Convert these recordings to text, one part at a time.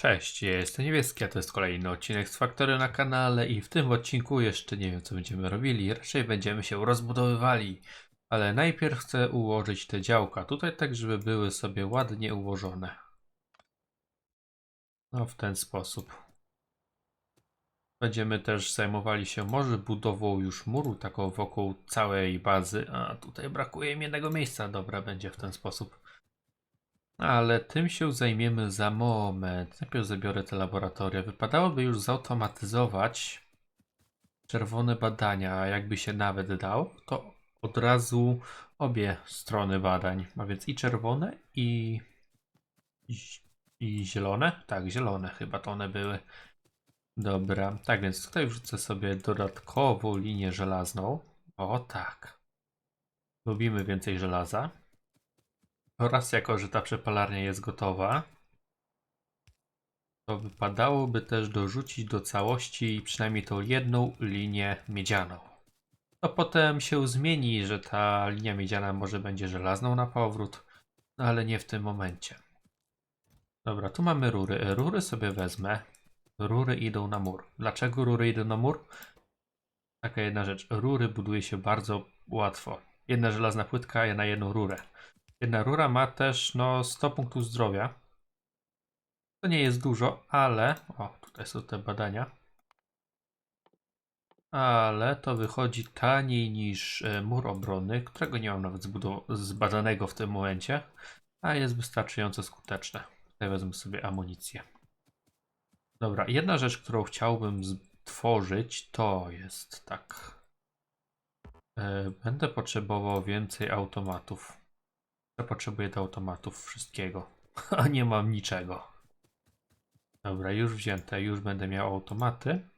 Cześć, ja jestem Niebieski, a to jest kolejny odcinek z Faktory na kanale i w tym odcinku jeszcze nie wiem co będziemy robili, raczej będziemy się rozbudowywali. Ale najpierw chcę ułożyć te działka tutaj tak, żeby były sobie ładnie ułożone. No w ten sposób. Będziemy też zajmowali się może budową już muru taką wokół całej bazy, a tutaj brakuje mi jednego miejsca, dobra będzie w ten sposób. Ale tym się zajmiemy za moment. Najpierw zabiorę te laboratoria. Wypadałoby już zautomatyzować czerwone badania, a jakby się nawet dał, to od razu obie strony badań. A więc i czerwone, i, i, zielone. Tak, zielone chyba to one były. Dobra, tak więc tutaj wrzucę sobie dodatkową linię żelazną. O tak. Lubimy więcej żelaza. Oraz jako, że ta przepalarnia jest gotowa, to wypadałoby też dorzucić do całości przynajmniej tą jedną linię miedzianą. To potem się zmieni, że ta linia miedziana może będzie żelazną na powrót, no ale nie w tym momencie. Dobra, tu mamy rury. Rury sobie wezmę. Rury idą na mur. Dlaczego rury idą na mur? Taka jedna rzecz. Rury buduje się bardzo łatwo. Jedna żelazna płytka na jedną rurę. Jedna rura ma też no 100 punktów zdrowia. To nie jest dużo, ale. O, tutaj są te badania. Ale to wychodzi taniej niż e, mur obrony, którego nie mam nawet zbadanego w tym momencie, a jest wystarczająco skuteczne. Tutaj wezmę sobie amunicję. Dobra, jedna rzecz, którą chciałbym stworzyć, to jest tak. E, Będę potrzebował więcej automatów. Ja potrzebuję do automatów wszystkiego, a nie mam niczego. Dobra, już wzięte, już będę miał automaty.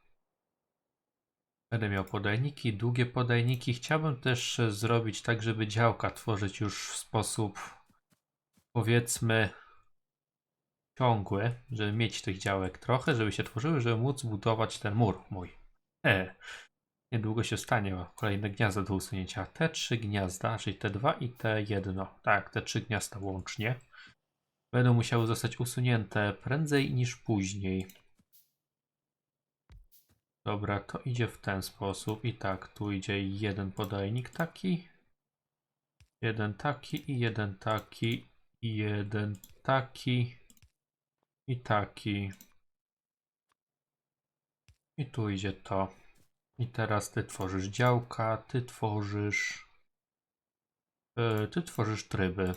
Będę miał podajniki, długie podajniki. Chciałbym też zrobić tak, żeby działka tworzyć już w sposób powiedzmy ciągły, żeby mieć tych działek trochę, żeby się tworzyły, żeby móc budować ten mur mój. E, Niedługo się stanie kolejne gniazda do usunięcia. Te trzy gniazda, czyli te dwa i te jedno. Tak, te trzy gniazda łącznie. Będą musiały zostać usunięte prędzej niż później. Dobra, to idzie w ten sposób. I tak, tu idzie jeden podajnik taki. Jeden taki i jeden taki. I jeden taki. I taki. I tu idzie to. I teraz ty tworzysz działka, ty tworzysz. Yy, ty tworzysz tryby.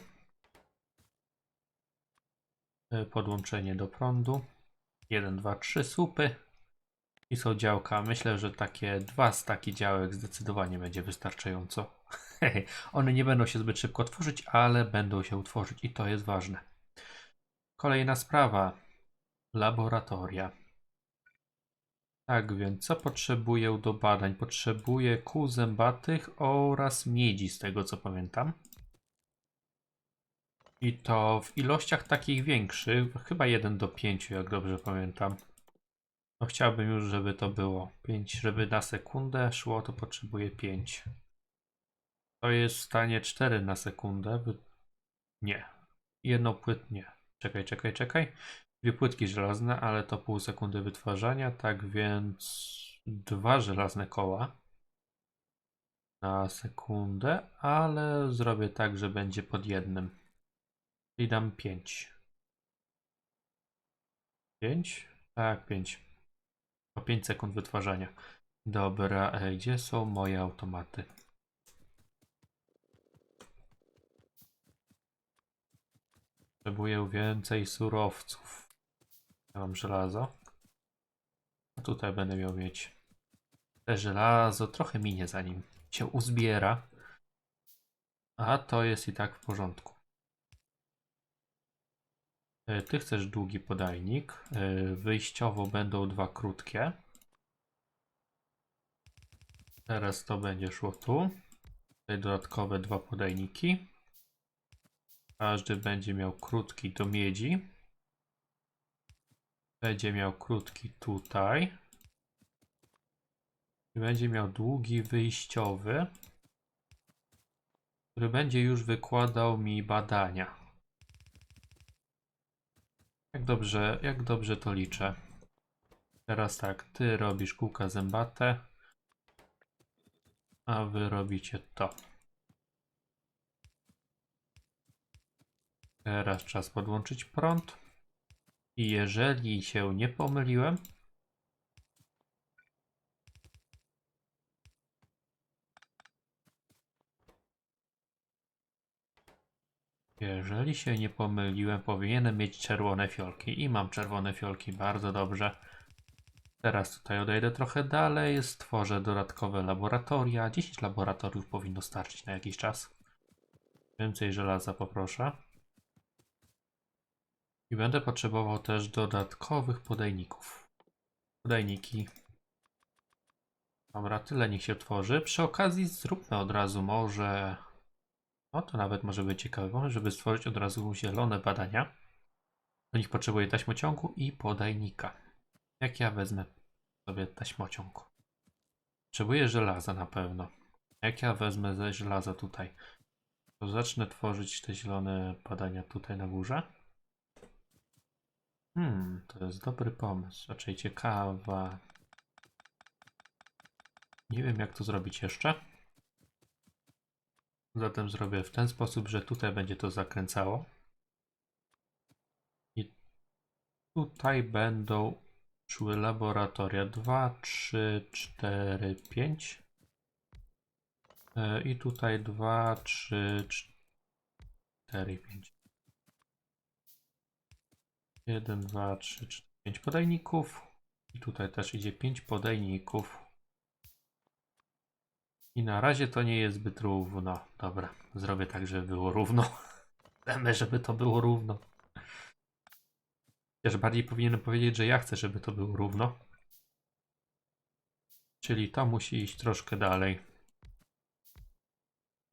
Yy, podłączenie do prądu. 1, 2, 3 słupy. I są działka. Myślę, że takie dwa staki działek zdecydowanie będzie wystarczająco. One nie będą się zbyt szybko tworzyć, ale będą się utworzyć i to jest ważne. Kolejna sprawa. Laboratoria. Tak więc, co potrzebuję do badań? Potrzebuję kół zębatych oraz miedzi, z tego co pamiętam. I to w ilościach takich większych, chyba 1 do 5, jak dobrze pamiętam. No chciałbym już, żeby to było 5, żeby na sekundę szło, to potrzebuję 5. To jest w stanie 4 na sekundę. Nie. Jedno płytnie. Czekaj, czekaj, czekaj. Dwie płytki żelazne, ale to pół sekundy wytwarzania, tak więc dwa żelazne koła na sekundę, ale zrobię tak, że będzie pod jednym. I dam 5. 5? Tak, 5. Po 5 sekund wytwarzania. Dobra, e, gdzie są moje automaty? Potrzebuję więcej surowców. Mam żelazo. A tutaj będę miał mieć te żelazo. Trochę minie zanim się uzbiera. A to jest i tak w porządku. E, Ty chcesz długi podajnik. E, Wyjściowo będą dwa krótkie. Teraz to będzie szło tu. Tutaj dodatkowe dwa podajniki. Każdy będzie miał krótki do miedzi. Będzie miał krótki tutaj. I będzie miał długi wyjściowy, który będzie już wykładał mi badania. Jak dobrze, jak dobrze to liczę. Teraz tak, ty robisz kółka zębate, a wy robicie to. Teraz czas podłączyć prąd. I jeżeli się nie pomyliłem, Jeżeli się nie pomyliłem, powinienem mieć czerwone fiolki i mam czerwone fiolki, bardzo dobrze. Teraz tutaj odejdę trochę dalej, stworzę dodatkowe laboratoria. 10 laboratoriów powinno starczyć na jakiś czas. Więcej żelaza poproszę. I będę potrzebował też dodatkowych podajników. Podajniki. Dobra, tyle niech się tworzy. Przy okazji zróbmy od razu może no to nawet może być ciekawe, żeby stworzyć od razu zielone badania. Do nich potrzebuję taśmociągu i podajnika. Jak ja wezmę sobie taśmociąg? Potrzebuję żelaza na pewno. Jak ja wezmę ze żelaza tutaj? To zacznę tworzyć te zielone badania tutaj na górze. Hmm, to jest dobry pomysł. Raczej ciekawa. Nie wiem jak to zrobić jeszcze. Zatem zrobię w ten sposób, że tutaj będzie to zakręcało. I tutaj będą szły laboratoria 2, 3, 4, 5. I tutaj 2, 3, 4, 5. 1, 2, 3, 4, 5 podajników. I tutaj też idzie 5 podajników. I na razie to nie jest zbyt równo. Dobra, zrobię tak, żeby było równo. Chcemy, żeby to było równo. Chociaż bardziej powinienem powiedzieć, że ja chcę, żeby to było równo. Czyli to musi iść troszkę dalej.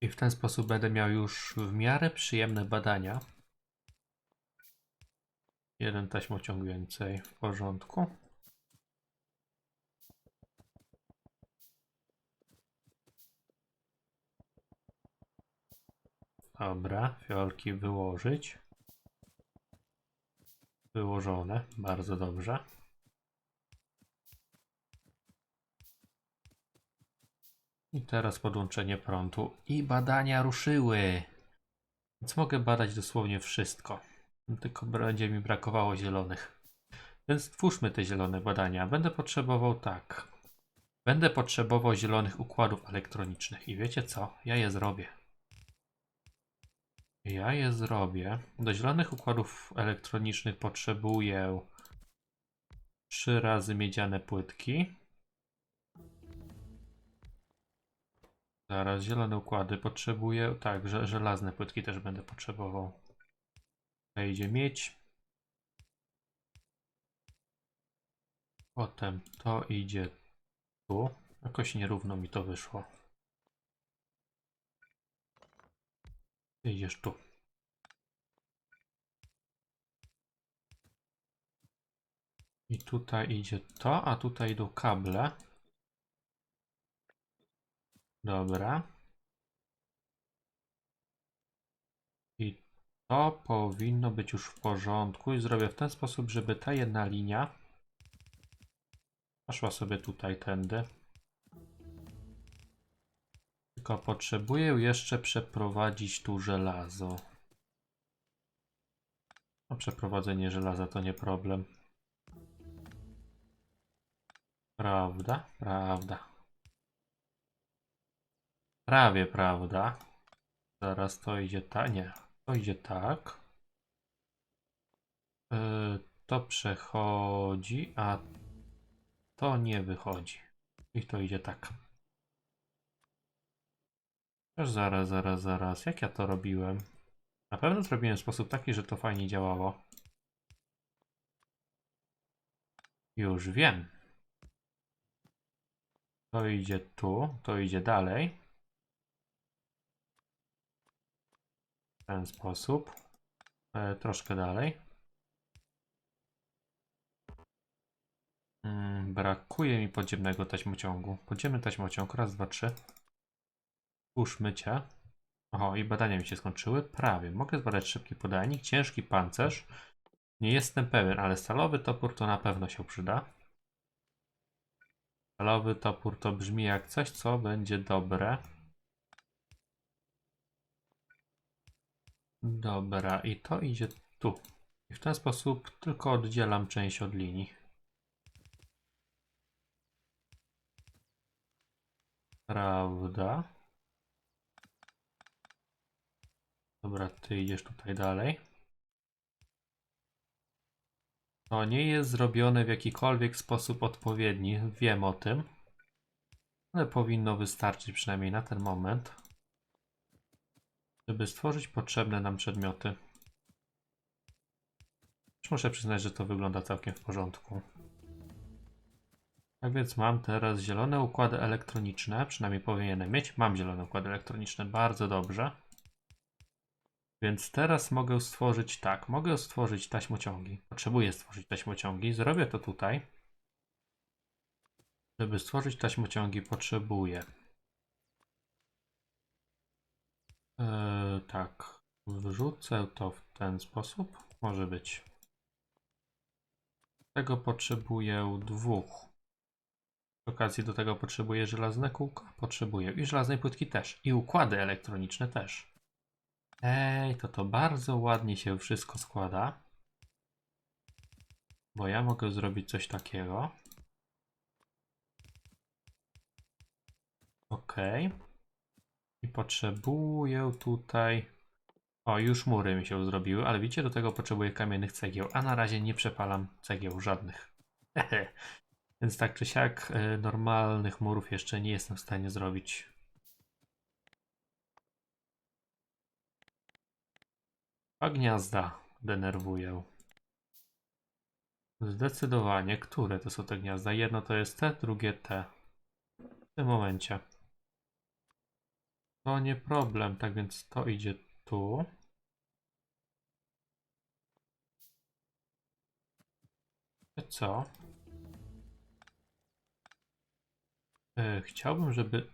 I w ten sposób będę miał już w miarę przyjemne badania. Jeden taśmociąg więcej w porządku. Dobra, fiolki wyłożyć. Wyłożone, bardzo dobrze. I teraz podłączenie prądu. I badania ruszyły. Więc mogę badać dosłownie wszystko. Tylko będzie mi brakowało zielonych. Więc stwórzmy te zielone badania. Będę potrzebował tak. Będę potrzebował zielonych układów elektronicznych. I wiecie co? Ja je zrobię. Ja je zrobię. Do zielonych układów elektronicznych potrzebuję trzy razy miedziane płytki. Zaraz, zielone układy potrzebuję. Tak, że, żelazne płytki też będę potrzebował. Tutaj idzie miedź. Potem to idzie tu. Jakoś nierówno mi to wyszło. Ty idziesz tu. I tutaj idzie to, a tutaj idą kable. Dobra. I to powinno być już w porządku i zrobię w ten sposób, żeby ta jedna linia poszła sobie tutaj tędy. Tylko potrzebuję jeszcze przeprowadzić tu żelazo. No, przeprowadzenie żelaza to nie problem. Prawda? Prawda. Prawie prawda. Zaraz to idzie tak. To idzie tak. Yy, to przechodzi, a to nie wychodzi. I to idzie tak. Zaraz, zaraz, zaraz. Jak ja to robiłem? Na pewno zrobiłem w sposób taki, że to fajnie działało. Już wiem. To idzie tu, to idzie dalej. W ten sposób. E, troszkę dalej. Mm, brakuje mi podziemnego taśmociągu. Podziemny taśmociąg, raz, dwa, trzy. Puszmy cię. Oho, i badania mi się skończyły. Prawie. Mogę zbadać szybki podajnik, ciężki pancerz, Nie jestem pewien, ale stalowy topór to na pewno się przyda. Stalowy topór to brzmi jak coś, co będzie dobre. Dobra, i to idzie tu. I w ten sposób tylko oddzielam część od linii. Prawda? Dobra, ty idziesz tutaj dalej. To nie jest zrobione w jakikolwiek sposób odpowiedni, wiem o tym. Ale powinno wystarczyć przynajmniej na ten moment, żeby stworzyć potrzebne nam przedmioty. Muszę przyznać, że to wygląda całkiem w porządku. Tak więc mam teraz zielone układy elektroniczne, przynajmniej powinienem mieć. Mam zielone układy elektroniczne, bardzo dobrze. Więc teraz mogę stworzyć tak, mogę stworzyć taśmociągi. Potrzebuję stworzyć taśmociągi, zrobię to tutaj. Żeby stworzyć taśmociągi potrzebuję. Eee, tak, wrzucę to w ten sposób. Może być. Tego potrzebuję dwóch. Przy okazji do tego potrzebuję żelazne kółko. Potrzebuję i żelaznej płytki też. I układy elektroniczne też. Ej, to to bardzo ładnie się wszystko składa. Bo ja mogę zrobić coś takiego. Ok. I potrzebuję tutaj... O, już mury mi się zrobiły, ale widzicie, do tego potrzebuję kamiennych cegieł, a na razie nie przepalam cegieł żadnych. Więc tak czy siak y, normalnych murów jeszcze nie jestem w stanie zrobić. A gniazda denerwują. Zdecydowanie, które to są te gniazda? Jedno to jest te, drugie te. W tym momencie. To nie problem, tak więc to idzie tu. Wiecie Co? E, Chciałbym, żeby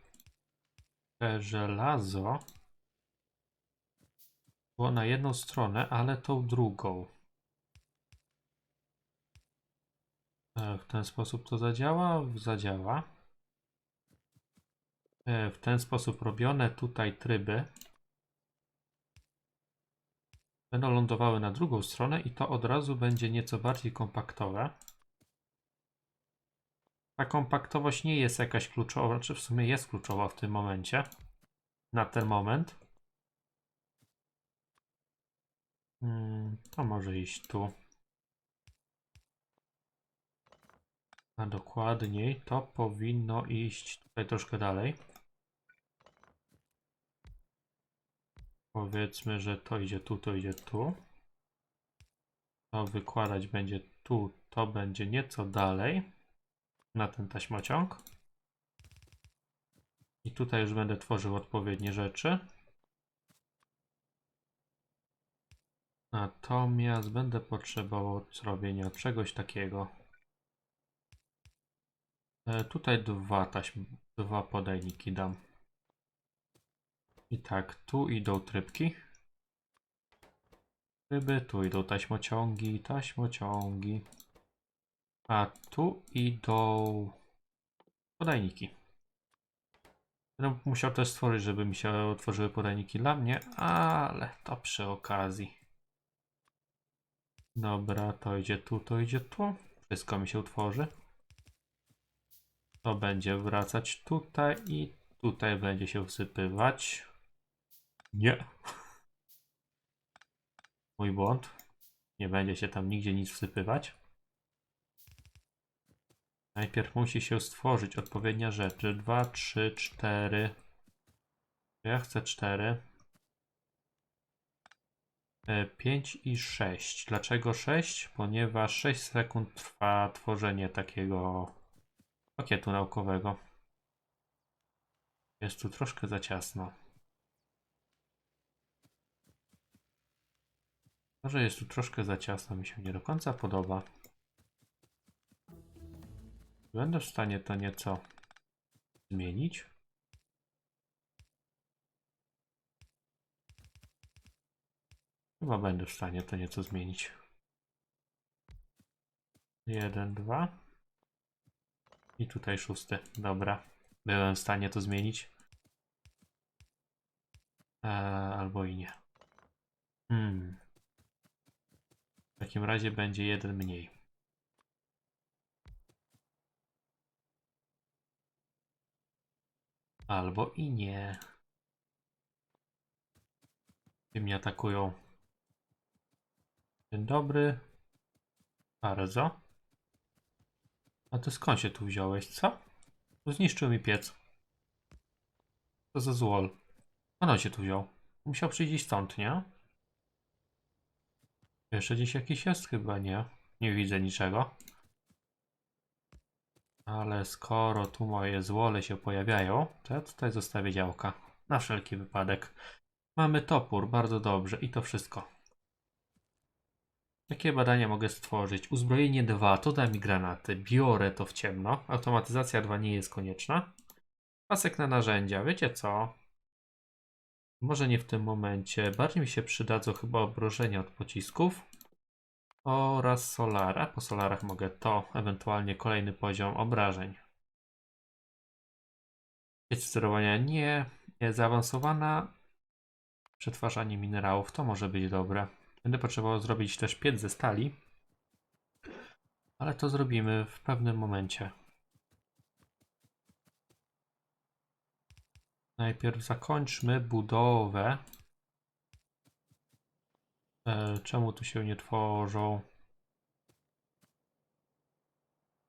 te żelazo było na jedną stronę, ale tą drugą. E, W ten sposób to zadziała? Zadziała. E, W ten sposób robione tutaj tryby będą lądowały na drugą stronę i to od razu będzie nieco bardziej kompaktowe. Ta kompaktowość nie jest jakaś kluczowa, czy w sumie jest kluczowa w tym momencie. Na ten moment. Hmm, to może iść tu. A dokładniej to powinno iść tutaj troszkę dalej. Powiedzmy, że to idzie tu, to idzie tu. To wykładać będzie tu, to będzie nieco dalej na ten taśmociąg. I tutaj już będę tworzył odpowiednie rzeczy. Natomiast będę potrzebował zrobienia czegoś takiego. E, tutaj dwa taśm, dwa podajniki dam. I tak, tu idą trybki. Tryby, tu idą taśmociągi, taśmociągi. A tu idą podajniki. Będę musiał też stworzyć, żeby mi się otworzyły podajniki dla mnie, ale to przy okazji. Dobra, to idzie tu, to idzie tu. Wszystko mi się utworzy. To będzie wracać tutaj i tutaj będzie się wsypywać. Nie. Mój błąd. Nie będzie się tam nigdzie nic wsypywać. Najpierw musi się stworzyć odpowiednia rzeczy. 2, 3, 4. Ja chcę 4. 5 i 6. Dlaczego 6? Ponieważ 6 sekund trwa tworzenie takiego pakietu naukowego. Jest tu troszkę za ciasno. Może jest tu troszkę za ciasno, mi się nie do końca podoba. Będę w stanie to nieco zmienić. Chyba będę w stanie to nieco zmienić. Jeden, dwa. I tutaj szósty. Dobra. Byłem w stanie to zmienić. Eee, albo i nie. Hmm. W takim razie będzie jeden mniej. Albo i nie. Ty mnie atakują. Dzień dobry. Bardzo. A ty skąd się tu wziąłeś, co? Tu zniszczył mi piec. Co za złol. Ono się tu wziął. Musiał przyjść stąd, nie? Jeszcze gdzieś jakiś jest? Chyba nie. Nie widzę niczego. Ale skoro tu moje złole się pojawiają, to ja tutaj zostawię działka. Na wszelki wypadek. Mamy topór, bardzo dobrze. I to wszystko. Jakie badania mogę stworzyć? Uzbrojenie 2 to da mi granaty. Biorę to w ciemno. Automatyzacja 2 nie jest konieczna. Pasek na narzędzia. Wiecie co? Może nie w tym momencie. Bardziej mi się przydadzą chyba obrożenia od pocisków. Oraz solara. Po solarach mogę to. Ewentualnie kolejny poziom obrażeń. Sieć sterowania nie. Zaawansowana. Przetwarzanie minerałów. To może być dobre. Będę potrzebował zrobić też piec ze stali. Ale to zrobimy w pewnym momencie. Najpierw zakończmy budowę. E, czemu tu się nie tworzą?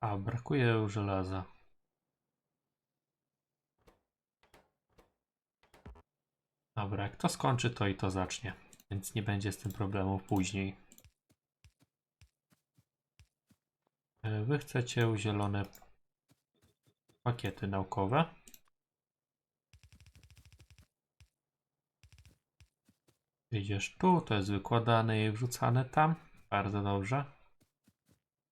A, brakuje żelaza. Dobra, jak to skończy, to i to zacznie. Więc nie będzie z tym problemów później. E, Wy chcecie zielone pakiety naukowe. Idziesz tu, to jest wykładane i wrzucane tam. Bardzo dobrze.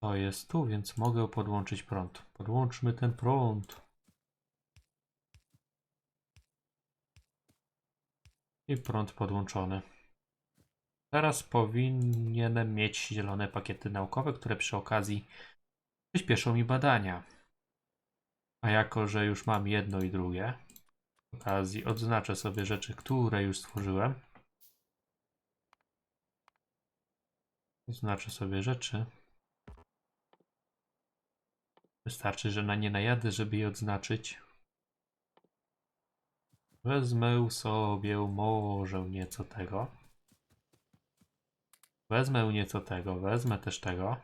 To jest tu, więc mogę podłączyć prąd. Podłączmy ten prąd. I prąd podłączony. Teraz powinienem mieć zielone pakiety naukowe, które przy okazji przyspieszą mi badania. A jako, że już mam jedno i drugie, przy okazji odznaczę sobie rzeczy, które już stworzyłem. Oznaczę sobie rzeczy. Wystarczy, że na nie najadę, żeby je odznaczyć. Wezmę sobie może nieco tego. Wezmę nieco tego, wezmę też tego.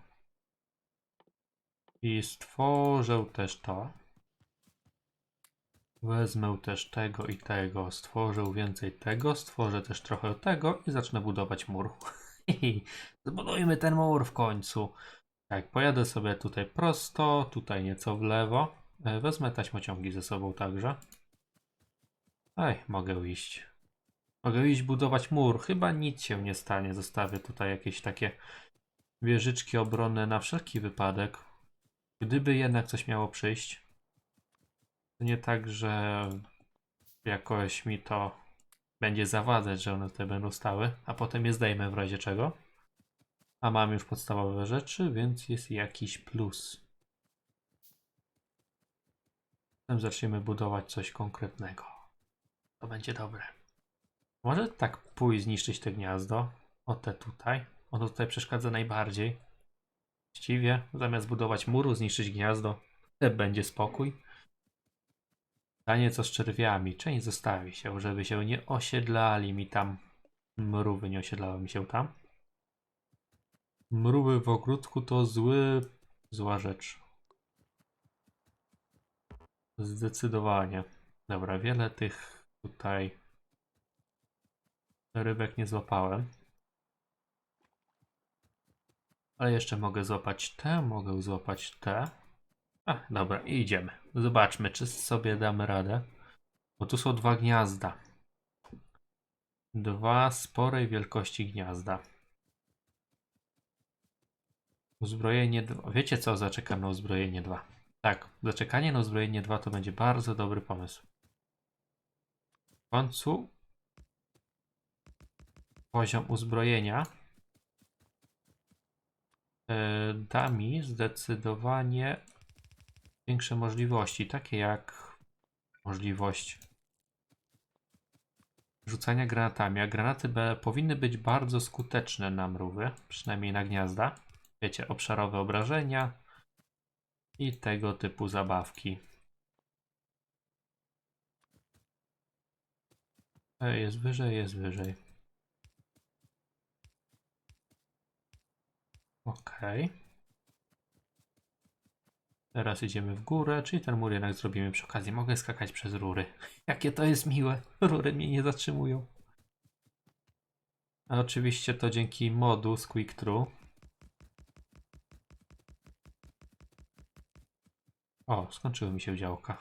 I stworzę też to. Wezmę też tego i tego, stworzę więcej tego, stworzę też trochę tego i zacznę budować mur. Zbudujmy ten mur w końcu. Tak, pojadę sobie tutaj prosto, tutaj nieco w lewo. E, Wezmę taśmociągi ze sobą także. Ej, mogę iść. Mogę iść budować mur. Chyba nic się nie stanie. Zostawię tutaj jakieś takie wieżyczki obronne na wszelki wypadek. Gdyby jednak coś miało przyjść. To nie tak, że jakoś mi to będzie zawadzać, że one tutaj będą stały, a potem je zdejmę w razie czego. A mam już podstawowe rzeczy, więc jest jakiś plus. Potem zaczniemy budować coś konkretnego. To będzie dobre. Może tak pójść zniszczyć te gniazdo. O te tutaj. Ono tutaj przeszkadza najbardziej. Właściwie, zamiast budować muru, zniszczyć gniazdo, te będzie spokój. Pytanie co z czerwiami. Część zostawi się, żeby się nie osiedlali mi tam. Mrówy nie osiedlały mi się tam. Mrówy w ogródku to zły, zła rzecz. Zdecydowanie. Dobra, wiele tych tutaj rybek nie złapałem. Ale jeszcze mogę złapać te, mogę złapać te. A, dobra, idziemy. Zobaczmy, czy sobie damy radę. Bo tu są dwa gniazda. Dwa sporej wielkości gniazda. Uzbrojenie 2. Wiecie co? Zaczekam na uzbrojenie 2. Tak, zaczekanie na uzbrojenie 2 to będzie bardzo dobry pomysł. W końcu poziom uzbrojenia e, da mi zdecydowanie większe możliwości, takie jak możliwość rzucania granatami, a granaty B powinny być bardzo skuteczne na mrówy, przynajmniej na gniazda. Wiecie, obszarowe obrażenia i tego typu zabawki. E, Jest wyżej, jest wyżej. Okej. Teraz idziemy w górę, czyli ten mur jednak zrobimy przy okazji. Mogę skakać przez rury. Jakie to jest miłe. Rury mnie nie zatrzymują. A oczywiście to dzięki modu z Quick True. O, skończyły mi się działka.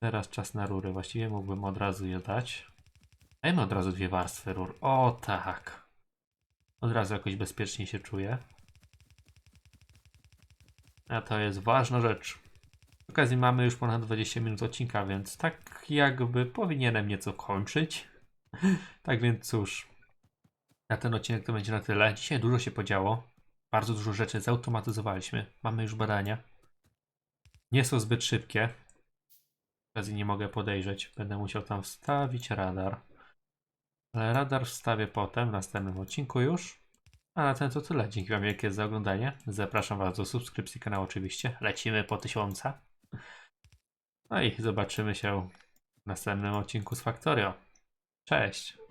Teraz czas na rury. Właściwie mógłbym od razu je dać. Dajmy od razu dwie warstwy rur. O tak. Od razu jakoś bezpiecznie się czuję. A to jest ważna rzecz. Z okazji mamy już ponad 20 minut odcinka, więc tak jakby powinienem nieco kończyć. tak więc cóż. Na ten odcinek to będzie na tyle. Dzisiaj dużo się podziało. Bardzo dużo rzeczy zautomatyzowaliśmy. Mamy już badania. Nie są zbyt szybkie. Z okazji nie mogę podejrzeć. Będę musiał tam wstawić radar. Ale radar wstawię potem, w następnym odcinku już. A na ten to tyle. Dzięki Wam wielkie za oglądanie. Zapraszam Was do subskrypcji kanału oczywiście. Lecimy po tysiąca. No i zobaczymy się w następnym odcinku z Factorio. Cześć!